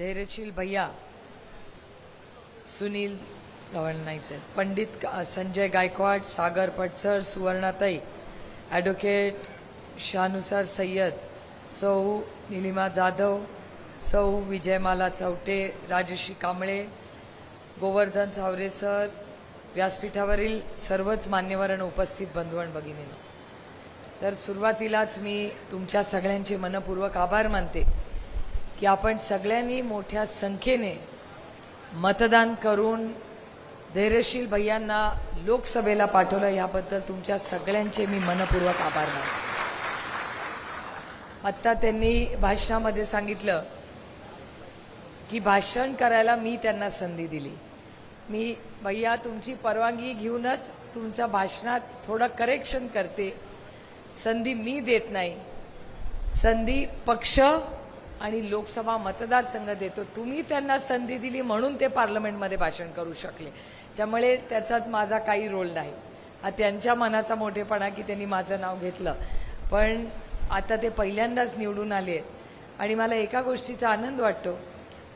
धैर्यशील भैया सुनील गव्हाण नाहीच पंडित संजय गायकवाड सागर पटसर सुवर्णाताई ॲडव्होकेट शानुसार सय्यद सौ निलिमा जाधव सौ विजयमाला चौटे राजश्री कांबळे गोवर्धन सावरे सर व्यासपीठावरील सर्वच मान्यवरण उपस्थित बंधुवण भगिनीनं. तर सुरुवातीलाच मी तुमच्या सगळ्यांचे मनपूर्वक आभार मानते. की आपण सगळ्यांनी मोठ्या संख्येने मतदान करून धैर्यशील भैयांना लोकसभेला पाठवलं. याबद्दल तुमच्या सगळ्यांचे मी मनपूर्वक आभार मानतो. आत्ता त्यांनी भाषणामध्ये सांगितलं की भाषण करायला मी त्यांना संधी दिली. मी भैया तुमची परवानगी घेऊनच तुमच्या भाषणात थोडं करेक्शन करते. संधी मी देत नाही. संधी पक्ष आणि लोकसभा मतदारसंघ देतो. तुम्ही त्यांना संधी दिली म्हणून ते पार्लमेंटमध्ये भाषण करू शकले. त्यामुळे त्याचात माझा काही रोल नाही. हा त्यांच्या मनाचा मोठेपणा की त्यांनी माझं नाव घेतलं. पण आता ते पहिल्यांदाच निवडून आले आहेत. आणि मला एका गोष्टीचा आनंद वाटतो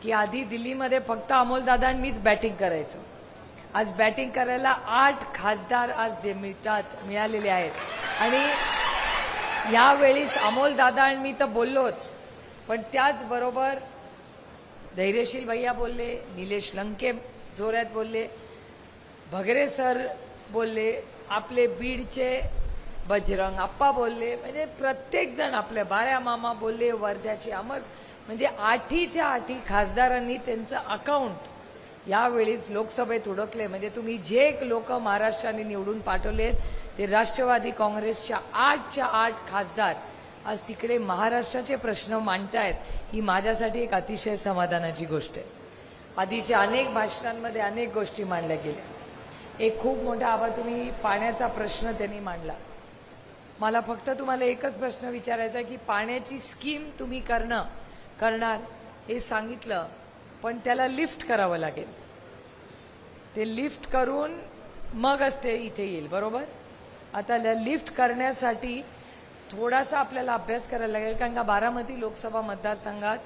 की आधी दिल्लीमध्ये फक्त अमोलदादा आणि मीच बॅटिंग करायचो. आज बॅटिंग करायला आठ खासदार आज जे मिळतात मिळालेले आहेत. आणि यावेळीस अमोलदादा आणि मी तर बोललोच. पण त्याचबरोबर धैर्यशील भैया बोलले निलेश लंके जोऱ्यात बोलले भगरे सर बोलले आपले बीडचे बजरंग आप्पा बोलले म्हणजे प्रत्येक जण आपले बाळ्या मामा बोलले वर्ध्याचे अमर म्हणजे आठीच्या आठी खासदारांनी त्यांचं अकाउंट यावेळीच लोकसभेत उडकले. म्हणजे तुम्ही जे लोक महाराष्ट्राने निवडून पाठवलेत ते राष्ट्रवादी काँग्रेसच्या आठच्या आठ खासदार आज तिकडे महाराष्ट्राचे प्रश्न मांडतायत ही माझ्यासाठी एक अतिशय समाधानाची गोष्ट आहे. आधीच्या अनेक भाषणांमध्ये अनेक गोष्टी मांडल्या गेल्या. एक खूप मोठा आभार तुम्ही पाण्याचा प्रश्न त्यांनी मांडला. मला फक्त तुम्हाला एकच प्रश्न विचारायचा आहे की पाण्याची स्कीम तुम्ही करणं करणार हे सांगितलं पण त्याला लिफ्ट करावं लागेल. ते लिफ्ट करून मगच ते इथे येईल बरोबर? आता लिफ्ट करण्यासाठी थोडासा आपल्याला अभ्यास करायला लागेल कारण का बारामती लोकसभा मतदारसंघात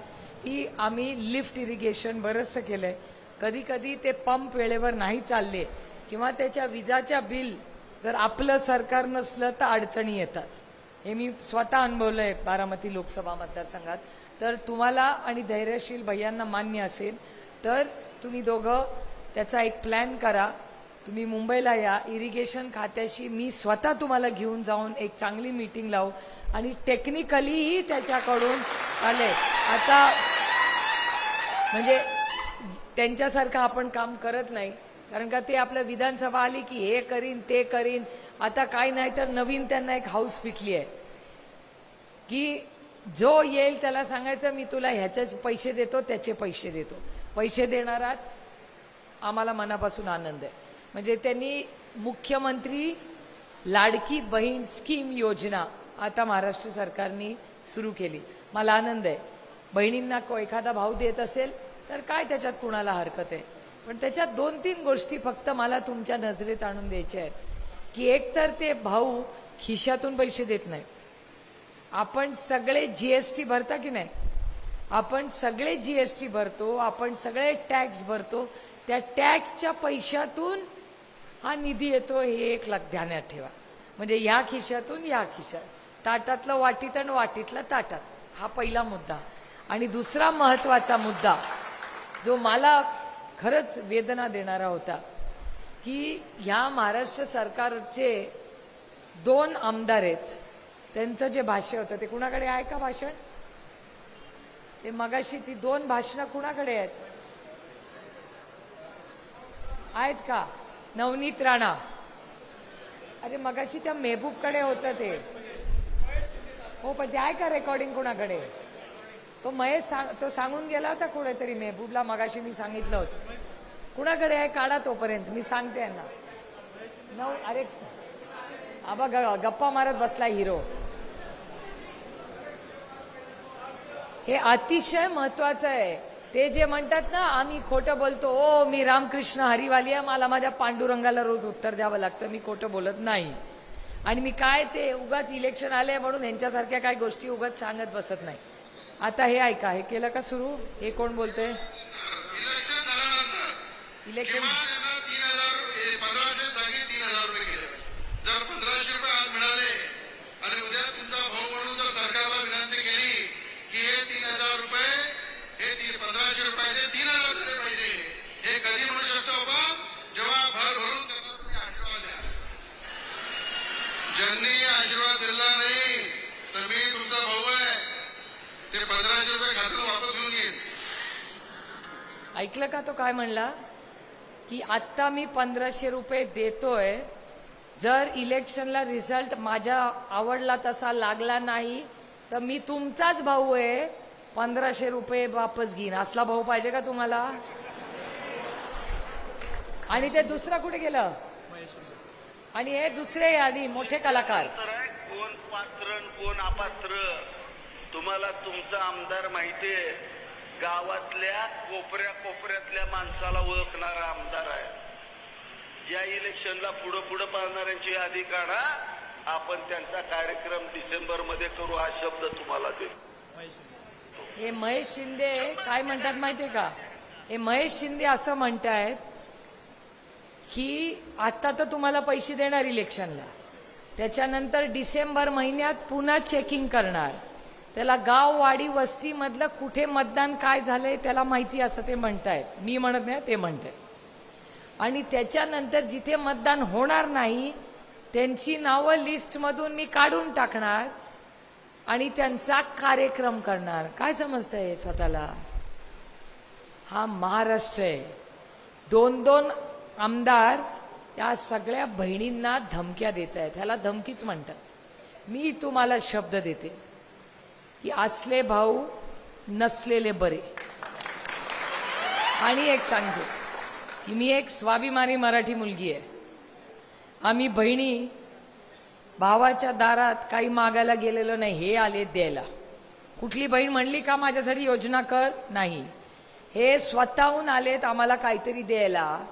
ही आम्ही लिफ्ट इरिगेशन बरंचसं केलंय. कधी कधी ते पंप वेळेवर नाही चालले किंवा त्याच्या विजाच्या बिल जर आपलं सरकार नसलं तर अडचणी येतात. हे मी स्वतः अनुभवलंय बारामती लोकसभा मतदारसंघात. तर तुम्हाला आणि धैर्यशील भैयांना मान्य असेल तर तुम्ही दोघं त्याचा एक प्लॅन करा. तुम्ही मुंबईला या. इरिगेशन खात्याशी मी स्वतः तुम्हाला घेऊन जाऊन एक चांगली मीटिंग लावू. आणि टेक्निकलीही त्याच्याकडून आले. आता म्हणजे त्यांच्यासारखं आपण काम करत नाही. कारण का ते आपलं विधानसभा आली की हे करीन ते करीन. आता काय नाही तर नवीन त्यांना एक हाऊस पिकली आहे. की जो येईल त्याला सांगायचं मी तुला ह्याचेच पैसे देतो त्याचे पैसे देतो. पैसे देणारात आम्हाला मनापासून आनंद आहे. म्हणजे त्यांनी मुख्यमंत्री लाडकी बहीण स्कीम योजना आता महाराष्ट्र सरकारने सुरू केली. मला आनंद आहे. बहिणींना को एखादा भाव देत असेल तर काय त्याच्यात कुणाला हरकत आहे? पण त्याच्यात दोन तीन गोष्टी फक्त मला तुमच्या नजरेत आणून द्यायच्या आहेत. की एक तर ते भाऊ खिशातून पैसे देत नाहीत. आपण सगळे जीएसटी भरता की नाही? आपण सगळे जीएसटी भरतो आपण सगळे टॅक्स भरतो त्या टॅक्सच्या पैशातून हा निधी येतो हे एक लग ध्यानात ठेवा. म्हणजे या खिशातून या खिशात. ताटातलं वाटीत आणि वाटीतलं ताटात. हा पहिला मुद्दा. आणि दुसरा महत्त्वाचा मुद्दा जो मला खरंच वेदना देणारा होता की ह्या महाराष्ट्र सरकारचे दोन आमदार आहेत. त्यांचं जे भाष्य होतं ते कुणाकडे आहे का भाषण? ते मगाशी ती दोन भाषणं कुणाकडे आहेत? आहेत का? नवनीत राणा. अरे मगाशी त्या मेहबूबकडे होतं ते. हो पण ते आहे का रेकॉर्डिंग कुणाकडे? तो महेश सांग तो सांगून गेला होता कुठेतरी मेहबूबला मगाशी मी सांगितलं होतं. कुणाकडे आहे काढा तोपर्यंत मी सांगते यांना. नऊ अरे आबा ग- गप्पा मारत बसला हिरो. हे अतिशय महत्वाचं आहे. ते जे म्हणतात ना आम्ही खोटं बोलतो ओ मी रामकृष्ण हरिवाली आहे मला माझ्या पांडुरंगाला रोज उत्तर द्यावं लागतं मी खोटं बोलत नाही. आणि मी काय ते उगाच इलेक्शन आले म्हणून यांच्यासारख्या काही गोष्टी उगाच सांगत बसत नाही. आता हे ऐका हे केलं का सुरू? हे कोण बोलतंय? इलेक्शन झाल्यानंतर इलेक्शन किमान यांना तीन हजार हे पंधराशे जागी तीन हजार रुपये केले पाहिजे. जर पंधराशे रुपये आज मिळाले आणि उद्या तुमचा भाऊ म्हणून जर सरकारला विनंती केली की हे तीन हजार रुपये हे तीन पंधराशे रुपयाचे तीन हजार दिले पाहिजे हे कधी म्हणू शकतो आपण जेव्हा भर भरून त्यांना तुम्ही आशीर्वाद द्या ज्यांनी आशीर्वाद दिला नाही तर मी तुमचा भाऊ आहे ते पंधराशे रुपये खात्यातून वापस घेऊन घेईन ऐकलं का तो काय म्हणला की आत्ता मी पंधराशे रुपये देतोय जर इलेक्शनला रिझल्ट माझ्या आवडला तसा लागला नाही तर मी तुमचाच भाऊ आहे पंधराशे रुपये वापस घेईन. असला भाऊ पाहिजे का तुम्हाला? आणि ते दुसरा कुठे गेलं? आणि हे दुसरे आणि मोठे कलाकार. कोण पात्र कोण अपात्र? तुम्हाला तुमचा आमदार माहितीये गावातल्या कोपऱ्या कोपऱ्यातल्या माणसाला ओळखणारा आमदार आहे. या इलेक्शनला पुढं पुढं पाहणाऱ्यांची यादी काढा आपण त्यांचा कार्यक्रम डिसेंबरमध्ये करू हा शब्द तुम्हाला देतो. हे महेश शिंदे काय म्हणतात माहितीये का? हे महेश शिंदे असं म्हणतायत की आता तर तुम्हाला पैसे देणार इलेक्शनला. त्याच्यानंतर डिसेंबर महिन्यात पुन्हा चेकिंग करणार. त्याला गाव वाडी वस्तीमधलं कुठे मतदान काय झालंय त्याला माहिती असं ते म्हणतायत. मी म्हणत नाही ते म्हणतायत. आणि त्याच्यानंतर जिथे मतदान होणार नाही त्यांची नावं लिस्टमधून मी काढून टाकणार आणि त्यांचा कार्यक्रम करणार. काय समजतंय स्वतःला? हा महाराष्ट्र आहे. दोन दोन आमदार या सगळ्या बहिणींना धमक्या देत आहेत ह्याला धमकीच म्हणतात. मी तुम्हाला शब्द देते. की असले भाऊ नसलेले बरे. आणि एक सांगते की मी एक स्वाभिमानी मराठी मुलगी आहे. आम्ही बहिणी भावाच्या दारात काही मागायला गेलेलो नाही हे आले द्यायला. कुठली बहीण म्हणली का माझ्यासाठी योजना कर? नाही. हे स्वतःहून आलेत आम्हाला काहीतरी द्यायला.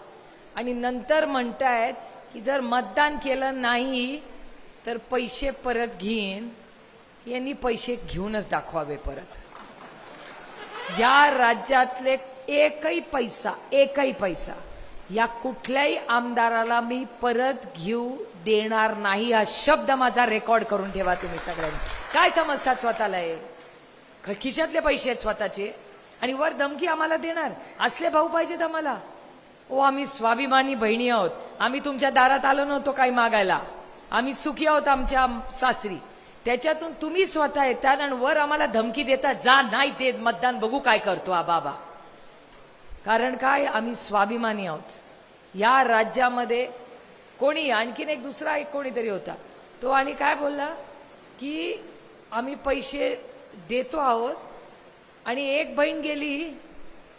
आणि नंतर म्हणतायत की जर मतदान केलं नाही तर पैसे परत घेईन. यांनी पैसे घेऊनच दाखवावे परत. या राज्यातले एकही पैसा एकही पैसा या कुठल्याही आमदाराला मी परत घेऊ देणार नाही हा शब्द माझा रेकॉर्ड करून ठेवा तुम्ही सगळ्यांनी. काय समजतात स्वतःला हे? खिशातले पैसे आहेत स्वतःचे. आणि वर धमकी आम्हाला देणार. असले भाऊ पाहिजेत आम्हाला. ओ आम्ही स्वाभिमानी बहिणी आहोत. आम्ही तुमच्या दारात आलो नव्हतो काही मागायला. आम्ही सुखी आहोत आमच्या सासरी. त्याच्यातून तुम्ही स्वतः येतात आणि वर आम्हाला धमकी देता जा नाही देत मतदान बघू काय करतो आ बाबा. कारण काय? आम्ही स्वाभिमानी आहोत. या राज्यामध्ये कोणी आणखीन एक दुसरा एक कोणीतरी होता. तो आणि काय बोलला? की आम्ही पैसे देतो आहोत आणि एक बहीण गेली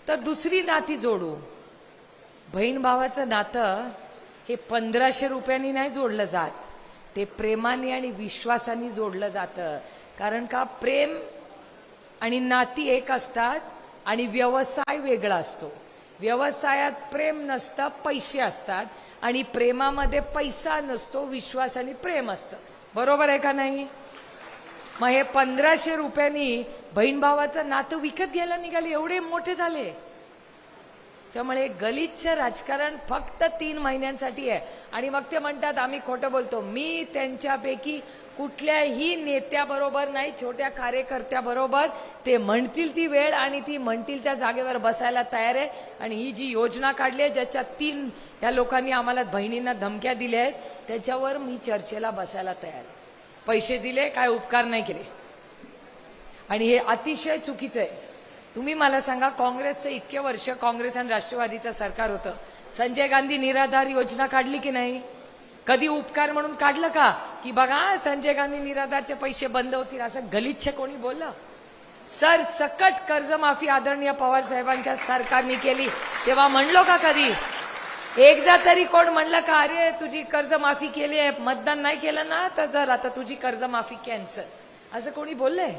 तर दुसरी नाती जोडू. बहीण भावाचं नातं हे पंधराशे रुपयांनी नाही जोडलं जात. ते प्रेमाने आणि विश्वासाने जोडलं जातं. कारण का? प्रेम आणि नाती एक असतात आणि व्यवसाय वेगळा असतो. व्यवसायात प्रेम नसतं पैसे असतात. आणि प्रेमामध्ये पैसा नसतो विश्वास आणि प्रेम असतं. बरोबर आहे का नाही? मग हे पंधराशे रुपयांनी बहीण भावाचं नातं विकत घ्यायला निघाले. एवढे मोठे झाले. त्यामुळे गलिच्छ राजकारण फक्त तीन महिन्यांसाठी आहे. आणि मग ते म्हणतात आम्ही खोटं बोलतो. मी त्यांच्यापैकी कुठल्याही नेत्याबरोबर नाही छोट्या कार्यकर्त्याबरोबर. ते म्हणतील ती वेळ आणि ती म्हणतील त्या जागेवर बसायला तयार आहे. आणि ही जी योजना काढली आहे ज्याच्यात तीन या लोकांनी आम्हाला बहिणींना धमक्या दिल्या आहेत त्याच्यावर मी चर्चेला बसायला तयार आहे. पैसे दिले काय उपकार नाही केले. आणि हे अतिशय चुकीचं आहे. तुम्ही मला सांगा काँग्रेसचं इतके वर्ष काँग्रेस आणि राष्ट्रवादीचं सरकार होतं. संजय गांधी निराधार योजना काढली की नाही? कधी उपकार म्हणून काढलं का? की बघा संजय गांधी निराधारचे पैसे बंद होतील असं गलिच्छ कोणी बोललं? सर सकट कर्जमाफी आदरणीय पवार साहेबांच्या सरकारने केली. तेव्हा म्हणलो का कधी? एकदा तरी कोण म्हणलं का अरे तुझी कर्जमाफी केली आहे मतदान नाही केलं ना तर जर आता तुझी कर्जमाफी कॅन्सल. असं कोणी बोललंय?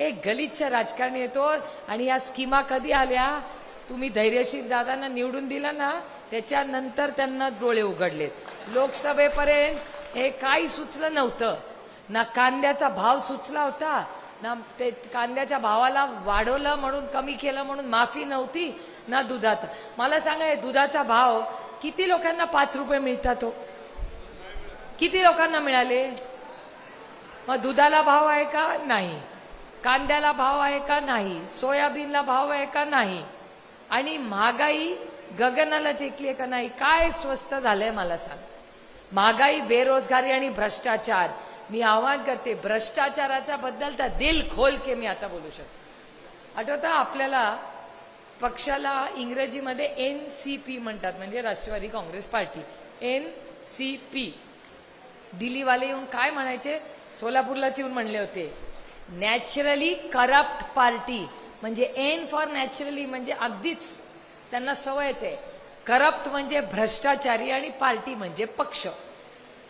एक गलिच्छ राजकारणी येतो. आणि या स्कीमा कधी आल्या? तुम्ही धैर्यशील दादांना निवडून दिलं ना त्याच्यानंतर त्यांना डोळे उघडलेत. लोकसभेपर्यंत हे काही सुचलं नव्हतं. ना कांद्याचा भाव सुचला होता ना ते कांद्याच्या भावाला वाढवलं म्हणून कमी केलं म्हणून माफी नव्हती ना दुधाचा. मला सांगा दुधाचा भाव किती लोकांना पाच रुपये मिळतात तो किती लोकांना मिळाले? मग दुधाला भाव आहे का? नाही. कांद्याला भाव आहे का नाही? सोयाबीनला भाव आहे का नाही? आणि महागाई गगनाला टेकली आहे का नाही? काय स्वस्त झालंय मला सांग. महागाई बेरोजगारी आणि भ्रष्टाचार. मी आव्हान करते भ्रष्टाचाराचा बद्दल तर दिल खोल के मी आता बोलू शकतो. आठवतं आपल्याला पक्षाला इंग्रजीमध्ये एन सी पी म्हणतात म्हणजे Rashtravadi Congress party. N C P दिल्लीवाले येऊन काय म्हणायचे? सोलापूरलाच येऊन म्हणले होते. नॅचरली करप्ट पार्टी म्हणजे एन फॉर नॅचरली म्हणजे अगदीच त्यांना सवयच आहे. करप्ट म्हणजे भ्रष्टाचारी आणि पार्टी म्हणजे पक्ष.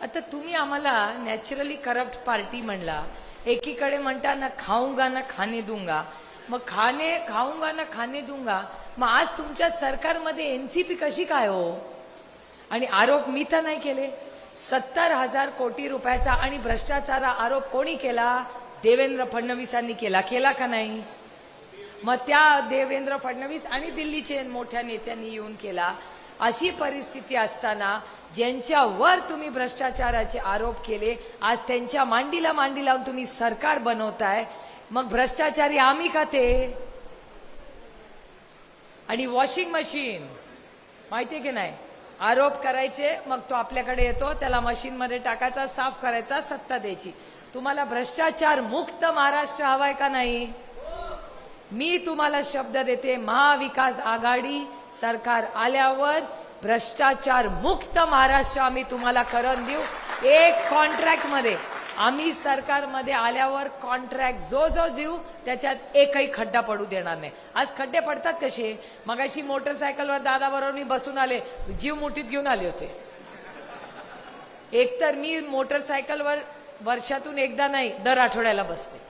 आता तुम्ही आम्हाला नॅचरली करप्ट पार्टी म्हणला एकीकडे म्हणता ना खाऊंगा ना खाणे दूंगा मग खाणे खाऊंगा ना खाणे दूंगा मग आज तुमच्या सरकारमध्ये एनसीपी कशी काय हो? आणि आरोप मी तर नाही केले. सत्तर हजार कोटी रुपयाचा आणि भ्रष्टाचारा आरोप कोणी केला? देवेंद्र फडणवीसांनी केला केला का नाही? मग त्या देवेंद्र फडणवीस आणि दिल्लीचे मोठ्या नेत्यांनी येऊन केला. अशी परिस्थिती असताना ज्यांच्यावर तुम्ही भ्रष्टाचाराचे आरोप केले आज त्यांच्या मांडीला मांडी लावून तुम्ही सरकार बनवताय मग भ्रष्टाचारी आम्ही का ते? आणि वॉशिंग मशीन माहितीये की नाही? आरोप करायचे मग तो आपल्याकडे येतो त्याला मशीनमध्ये टाकायचा साफ करायचा सत्ता द्यायची. तुम्हाला भ्रष्टाचार मुक्त महाराष्ट्र हवाय का नाही? मी तुम्हाला शब्द देते महाविकास आघाडी सरकार आल्यावर भ्रष्टाचार मुक्त महाराष्ट्र आम्ही तुम्हाला करून देऊ. एक कॉन्ट्रॅक्टमध्ये आम्ही सरकारमध्ये आल्यावर कॉन्ट्रॅक्ट जो जो देऊ त्याच्यात एकही खड्डा पडू देणार नाही. आज खड्डे पडतात कसे? मगाशी मोटरसायकलवर दादाबरोबर मी बसून आले जीव मुठीत घेऊन आले होते. एकतर मी मोटरसायकलवर वर्षातून एकदा नाही दर आठवड्याला बसते.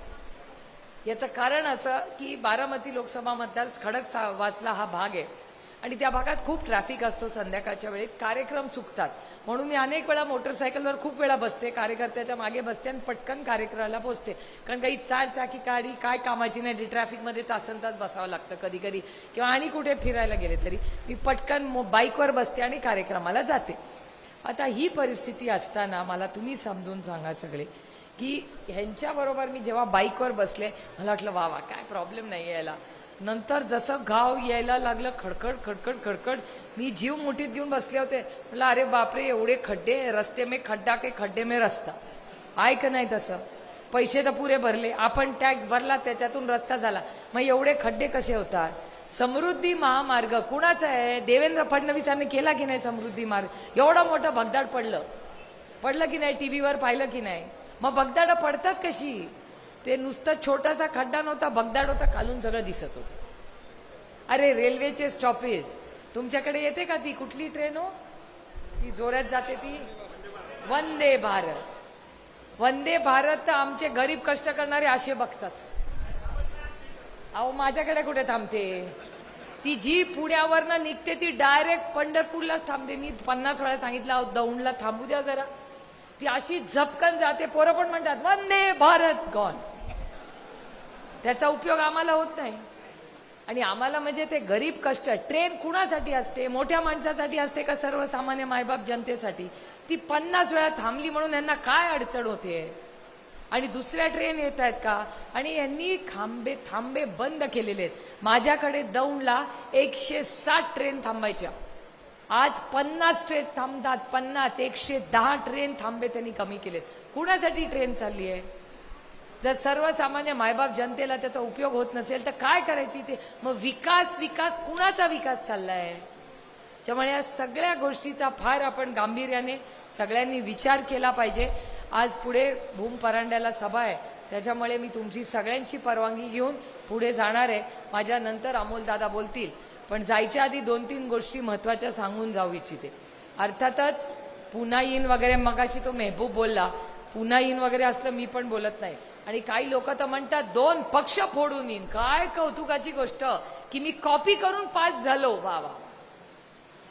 याचं कारण असं की बारामती लोकसभा मतदार खडक सा- वाचला हा भाग आहे. आणि त्या भागात खूप ट्रॅफिक असतो संध्याकाळच्या वेळेत. कार्यक्रम चुकतात. म्हणून मी अनेक वेळा मोटरसायकलवर खूप वेळा बसते. कार्यकर्त्याच्या मागे बसते आणि पटकन कार्यक्रमाला पोहोचते कारण काही चार चाकी गाडी काय कामाची नाही. ट्रॅफिकमध्ये तासन तास बसावं लागतं कधी कधी किंवा आणि कुठे फिरायला गेले तरी मी पटकन मो- बाईकवर बसते आणि कार्यक्रमाला जाते. आता ही परिस्थिती असताना मला तुम्ही समजून सांगा सगळे की ह्यांच्याबरोबर मी जेव्हा बाईकवर बसले मला वाटलं वा वा काय प्रॉब्लेम नाही यायला. नंतर जसं घाव यायला लागलं खडखड खडखड खडखड मी जीव मुठीत घेऊन बसले होते. म्हटलं अरे बापरे एवढे खड्डे रस्ते मे खड्डा के खड्डे मे रस्ता. आहे का नाही तसं. पैसे तर पुरे भरले. आपण टॅक्स भरला त्याच्यातून रस्ता झाला. मग एवढे खड्डे कसे होतात? समृद्धी महामार्ग. कुणाचा आहे? देवेंद्र फडणवीसांनी केला की नाही समृद्धी मार्ग? एवढं मोठं भगदाड पडलं. पडलं की नाही टीव्हीवर पाहिलं की नाही? मग भगदाड पडतात कशी? ते नुसतं छोटासा खड्डा नव्हता भगदाड होता खालून सगळं दिसत होतं. अरे रेल्वेचे स्टॉपेज तुमच्याकडे येते का ती? कुठली ट्रेन हो? ती जोरात जाते ती. वंदे भारत. वंदे भारत तर आमचे गरीब कष्ट करणारे असे बघतात. अहो माझ्याकडे कुठे थांबते? ती जी पुण्यावरनं निघते ती डायरेक्ट पंढरपूरलाच थांबते. मी पन्नास वेळा सांगितलं अहो, दौंडला थांबू द्या जरा. ती अशी झपकन जाते पोरं पण म्हणतात वंदे भारत गॉन. त्याचा उपयोग आम्हाला होत नाही. आणि आम्हाला म्हणजे ते गरीब कष्ट ट्रेन कुणासाठी असते? मोठ्या माणसासाठी असते का सर्वसामान्य मायबाप जनतेसाठी? ती पन्नास वेळा थांबली म्हणून यांना काय अडचण होते? आणि दुसऱ्या ट्रेन येत आहेत का? आणि यांनी थांबे थांबे बंद केलेले आहेत. माझ्याकडे दौंडला एकशे साठ ट्रेन थांबायच्या. आज पन्नास ट्रेन थांबतात पन्नास एकशे दहा ट्रेन थांबे त्यांनी कमी केलेत. कुणासाठी ट्रेन चालली आहे? जर सर्वसामान्य मायबाप जनतेला त्याचा उपयोग होत नसेल तर काय करायची ते? मग विकास विकास कुणाचा विकास चाललाय? त्यामुळे या सगळ्या गोष्टीचा फार आपण गांभीर्याने सगळ्यांनी विचार केला पाहिजे. आज पुढे भूम परांड्याला सभा आहे. त्याच्यामुळे मी तुमची सगळ्यांची परवानगी घेऊन पुढे जाणार आहे. माझ्या नंतर बोलतील. पण जायच्या आधी दोन तीन गोष्टी महत्त्वाच्या सांगून जाऊ इच्छिते. अर्थातच पुन्हा येईन वगैरे मगाशी तो मेहबूब बोलला. पुन्हा येईन वगैरे असलं मी पण बोलत नाही. आणि काही लोक तर म्हणतात दोन पक्ष फोडून येईन. काय कौतुकाची गोष्ट. की मी कॉपी करून पास झालो. वा वा.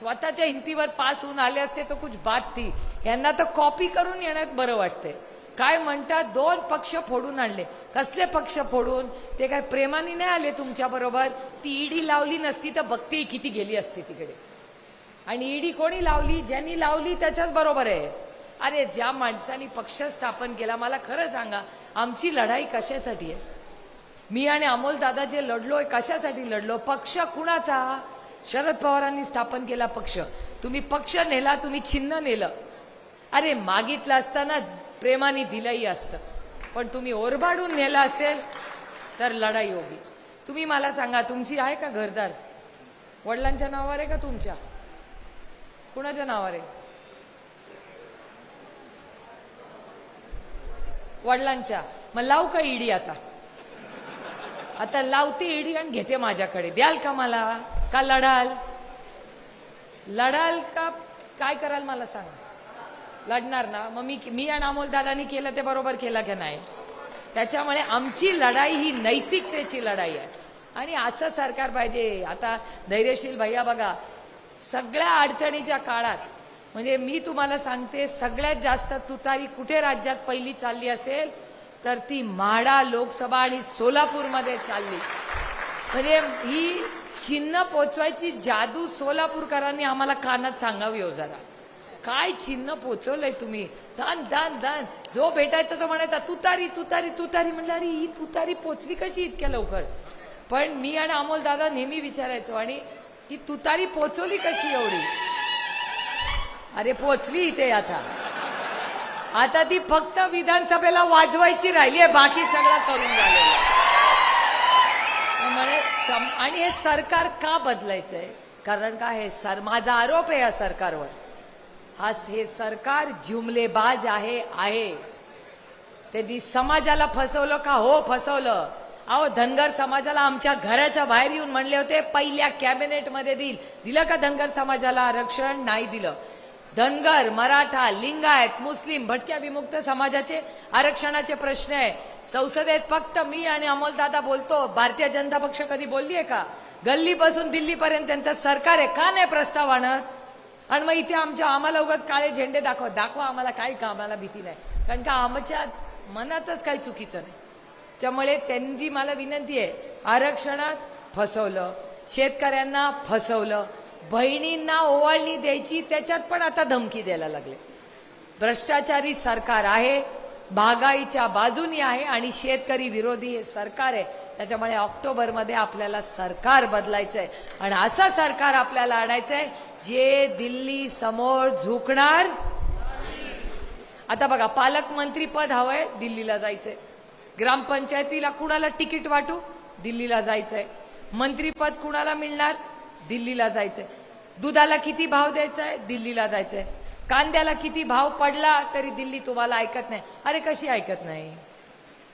स्वतःच्या हिंतीवर पास होऊन आले असते तर कुछ बात ती यांना तर कॉपी करून येण्यात बरं वाटतंय. काय म्हणतात? दोन पक्ष फोडून आणले. कसले पक्ष फोडून? ते काय प्रेमाने नाही आले तुमच्या बरोबर? ती ईडी लावली नसती तर बघते किती गेली असती तिकडे. आणि ईडी कोणी लावली? ज्यांनी लावली त्याच्याच बरोबर आहे. अरे ज्या माणसांनी पक्ष स्थापन केला मला खरं सांगा आमची लढाई कशासाठी आहे? मी आणि अमोल दादा जे लढलोय कशासाठी लढलो? पक्ष कुणाचा? शरद पवारांनी स्थापन केला पक्ष. तुम्ही पक्ष नेला तुम्ही चिन्ह नेलं. अरे मागितलं असताना प्रेमाने दिलंही असतं. पण तुम्ही ओरबाडून नेलं असेल तर लढाई होगी तुम्ही मला सांगा तुमची आहे का घरदार? वडिलांच्या नावावर आहे का तुमच्या? कुणाच्या नावावर आहे? वडिलांच्या. मग लावू का ईडी आता? आता लावते ईडी आणि घेते माझ्याकडे. द्याल का मला? का लढाल? लढाल का काय कराल मला सांगा. लढणार ना. मग मी मी आणि अमोल दादानी केलं ते बरोबर केलं की नाही? त्याच्यामुळे आमची लढाई ही नैतिकतेची लढाई आहे. आणि असं सरकार पाहिजे. आता धैर्यशील भैया बघा सगळ्या अडचणीच्या काळात म्हणजे मी तुम्हाला सांगते सगळ्यात जास्त तुतारी कुठे राज्यात पहिली चालली असेल तर ती म्हाडा लोकसभा आणि सोलापूरमध्ये चालली. म्हणजे ही चिन्ह पोचवायची जादू सोलापूरकरांनी आम्हाला कानात सांगावी हो जरा. काय चिन्ह पोचवलंय तुम्ही? दान दान दान. जो भेटायचा तो म्हणायचा तुतारी तुतारी तुतारी. म्हणलं अरे ही तुतारी पोचली कशी इतक्या लवकर? पण मी आणि अमोल दादा नेहमी विचारायचो आणि ती तुतारी पोचवली कशी एवढी? अरे पोचली इथे आता. आता ती फक्त विधानसभेला वाजवायची राहिली आहे बाकी सगळं करून झालेलं सम- आणि हे सरकार का बदलायचंय? कारण का हे सर माझा आरोप आहे या सरकारवर. हा हे सरकार जुमलेबाज आहे आहे. त्यांनी समाजाला फसवलं का? हो फसवलं. अहो धनगर समाजाला आमच्या घराच्या बाहेर येऊन म्हणले होते पहिल्या कॅबिनेटमध्ये देईल. दिलं का धनगर समाजाला आरक्षण? नाही दिलं. धनगर मराठा लिंगायत मुस्लिम भटक्या विमुक्त समाजाचे आरक्षणाचे प्रश्न आहे. संसदेत फक्त मी आणि अमोलदादा बोलतो. भारतीय जनता पक्ष कधी बोलली आहे का? गल्लीपासून दिल्लीपर्यंत त्यांचं सरकार आहे. का नाही प्रस्ताव आणत? आणि मग इथे आमच्या आम्हाला उगाच काळे झेंडे दाखव. दाखवा आम्हाला काही का आम्हाला भीती नाही. कारण का आमच्या मनातच काही चुकीचं नाही. त्यामुळे त्यांची मला विनंती आहे आरक्षणात फसवलं. शेतकऱ्यांना फसवलं. बहिणींना ओवाळणी द्यायची त्याच्यात पण आता धमकी द्यायला लागले. भ्रष्टाचारी सरकार आहे. महागाईच्या बाजूनी आहे आणि शेतकरी विरोधी हे सरकार आहे. त्याच्यामुळे ऑक्टोबरमध्ये आपल्याला सरकार बदलायचंय. आणि असं सरकार आपल्याला आणायचंय जे दिल्ली समोर झुकणार. आता बघा पालकमंत्री पद हवंय दिल्लीला जायचंय. ग्रामपंचायतीला कुणाला तिकीट वाटू? दिल्लीला जायचंय. मंत्रीपद कुणाला मिळणार? दिल्लीला जायचंय. दुधाला किती भाव द्यायचा आहे दिल्लीला जायचंय. कांद्याला किती भाव पडला तरी दिल्ली तुम्हाला ऐकत नाही. अरे कशी ऐकत नाही?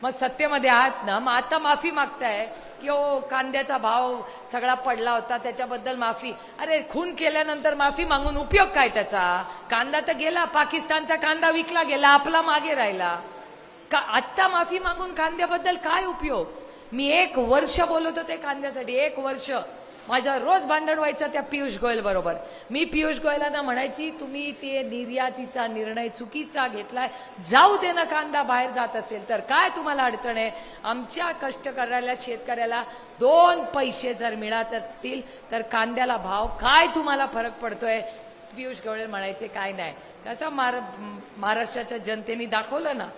मग सत्तेमध्ये आहात ना मग आता माफी मागताय की ओ कांद्याचा भाव सगळा पडला होता त्याच्याबद्दल माफी. अरे खून केल्यानंतर माफी मागून उपयोग काय त्याचा? कांदा तर गेला पाकिस्तानचा कांदा विकला गेला आपला मागे राहिला. का आत्ता माफी मागून कांद्याबद्दल काय उपयोग? मी एक वर्ष बोलत होते कांद्यासाठी एक वर्ष. माझं रोज भांडण व्हायचं त्या पियुष गोयल बरोबर. मी पियुष गोयलांना म्हणायची तुम्ही ते निर्यातीचा निर्णय चुकीचा घेतलाय. जाऊ दे ना कांदा बाहेर जात असेल तर. काय तुम्हाला अडचण आहे? आमच्या कष्टकऱ्याला शेतकऱ्याला दोन पैसे जर मिळत असतील तर कांद्याला भाव काय तुम्हाला फरक पडतोय? पियुष गोयल म्हणायचे काय नाही. कसं महाराष्ट्राच्या जनतेने दाखवलं ना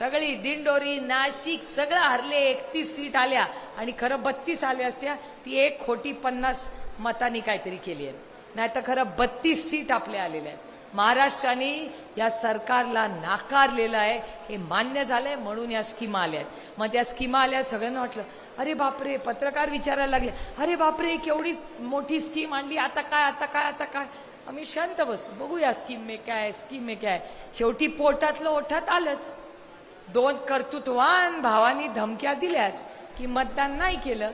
सगळी दिंडोरी नाशिक सगळं हरले एकतीस सीट आल्या. आणि खरं बत्तीस आल्या असत्या ती एक खोटी पन्नास मतांनी काहीतरी केली आहे. नाही तर खरं बत्तीस सीट आपल्या आलेल्या आहेत. महाराष्ट्राने या सरकारला नाकारलेलं आहे हे मान्य झालंय म्हणून या स्कीमा आल्या आहेत. मग त्या स्कीमा आल्या सगळ्यांना वाटलं अरे बापरे पत्रकार विचारायला लागले. अरे बापरे केवढी मोठी स्कीम आणली आता काय आता काय आता काय? आम्ही शांत बसू. बघूया स्कीम मे काय स्कीम मे काय शेवटी पोटातलं ओठात आलंच. दोन कर्तृत्वान भावानी धमक्या दिल्याच की मतदान नाही केलं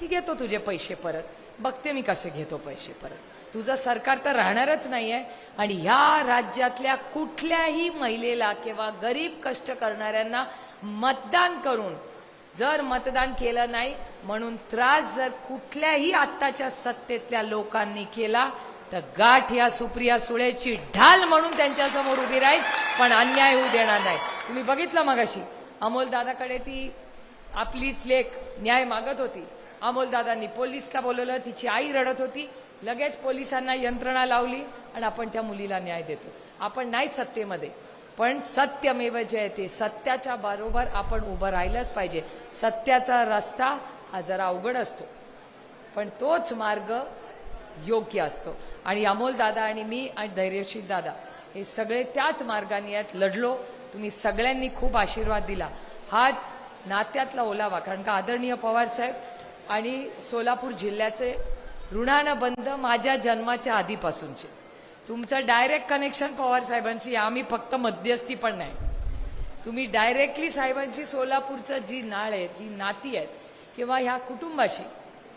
की घेतो तुझे पैसे परत. बघते मी कसे घेतो पैसे परत. तुझं सरकार तर राहणारच नाहीये आणि ह्या राज्यातल्या कुठल्याही महिलेला किंवा गरीब कष्ट करणाऱ्यांना मतदान करून जर मतदान केलं नाही म्हणून त्रास जर कुठल्याही आत्ताच्या सत्तेतल्या लोकांनी केला तर गाठ या सुप्रिया सुळेची ढाल म्हणून त्यांच्यासमोर उभी राहील पण अन्याय होऊ देणार नाही. तुम्ही बघितलं मगाशी. अमोल दादाकडे ती आपलीच लेख न्याय मागत होती. अमोलदादांनी पोलिसला बोलवलं तिची आई रडत होती. लगेच पोलिसांना यंत्रणा लावली आणि आपण त्या मुलीला न्याय देतो. आपण नाही सत्तेमध्ये पण सत्यमेव जयते सत्याच्या बरोबर आपण उभं राहिलंच पाहिजे. सत्याचा रस्ता हा जरा अवघड असतो पण तोच मार्ग योग्य असतो. आणि अमोल दादा आणि मी आणि धैर्यशील दादा हे सगळे त्याच मार्गाने आहेत लढलो. तुम्ही सगळ्यांनी खूप आशीर्वाद दिला. हाच नात्यातला ओलावा कारण का आदरणीय पवार साहेब आणि सोलापूर जिल्ह्याचे ऋणानं बंद माझ्या जन्माच्या आधीपासूनचे. तुमचं डायरेक्ट कनेक्शन पवार साहेबांशी आम्ही फक्त मध्यस्थी पण नाही. तुम्ही डायरेक्टली साहेबांशी सोलापूरचं जी नाळ आहे जी नाती आहेत किंवा ह्या कुटुंबाशी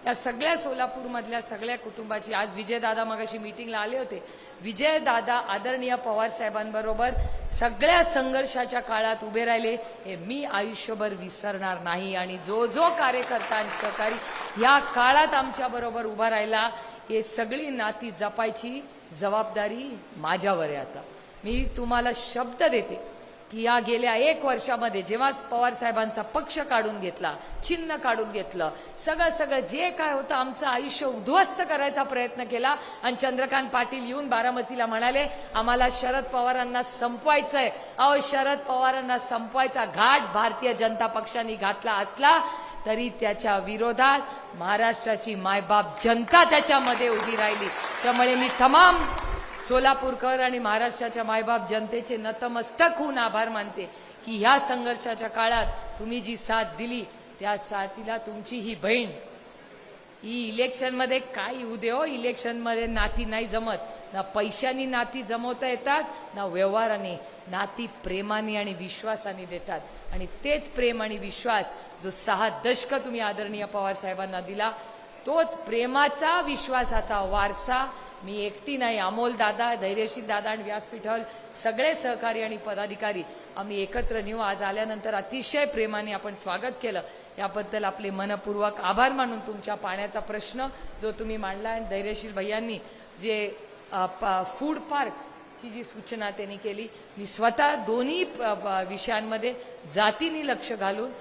या सगळ्या सोलापूरमधल्या सगळ्या कुटुंबाची आज विजयदादा मगाशी मीटिंगला आले होते. विजयदादा आदरणीय पवार साहेबांबरोबर सगळ्या संघर्षाच्या काळात उभे राहिले. हे मी आयुष्यभर विसरणार नाही आणि जो जो कार्यकर्ता आणि सहकारी या काळात आमच्या बरोबर उभा राहिला हे सगळी नाती जपायची जबाबदारी माझ्यावर आहे आता. मी तुम्हाला शब्द देते. की या गेल्या एक वर्षामध्ये जेव्हा पवार साहेबांचा पक्ष काढून घेतला चिन्ह काढून घेतलं सगळं सगळं जे काय होतं आमचं आयुष्य उद्ध्वस्त करायचा प्रयत्न केला आणि चंद्रकांत पाटील येऊन बारामतीला म्हणाले आम्हाला शरद पवारांना संपवायचंय. अहो शरद पवारांना संपवायचा घाट भारतीय जनता पक्षाने घातला असला तरी त्याच्या विरोधात महाराष्ट्राची मायबाप जनता त्याच्यामध्ये उभी राहिली. त्यामुळे मी तमाम सोलापूरकर आणि महाराष्ट्राच्या मायबाप जनतेचे नतमस्तक होऊन आभार मानते की ह्या संघर्षाच्या काळात तुम्ही जी साथ दिली त्या साथीला तुमची ही बहीण. ही इलेक्शनमध्ये काय येऊ दे हो? इलेक्शनमध्ये नाती नाही जमत. ना पैशानी नाती जमवता येतात ना व्यवहाराने. नाती प्रेमाने आणि विश्वासाने देतात. आणि तेच प्रेम आणि विश्वास जो सहा दशक तुम्ही आदरणीय पवार साहेबांना दिला तोच प्रेमाचा विश्वासाचा वारसा मी एकटी नाही अमोल दादा धैर्यशील दादा आणि व्यासपीठावर सगळे सहकारी आणि पदाधिकारी आम्ही एकत्र नेऊ. आज आल्यानंतर अतिशय प्रेमाने आपण स्वागत केलं. याबद्दल आपले मनपूर्वक आभार मानून तुमच्या पाण्याचा प्रश्न जो तुम्ही मांडला आणि धैर्यशील भैयांनी जे प- फूड पार्क ची जी सूचना त्यांनी केली मी स्वतः दोन्ही प- विषयांमध्ये जातीने लक्ष घालून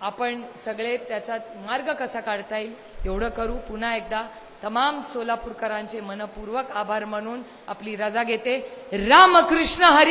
आपण सगळे त्याचा मार्ग कसा काढता येईल एवढं करू. पुन्हा एकदा तमाम सोलापूरकरांचे मनपूर्वक आभार मानून आपली रजा घेते. रामकृष्ण हरी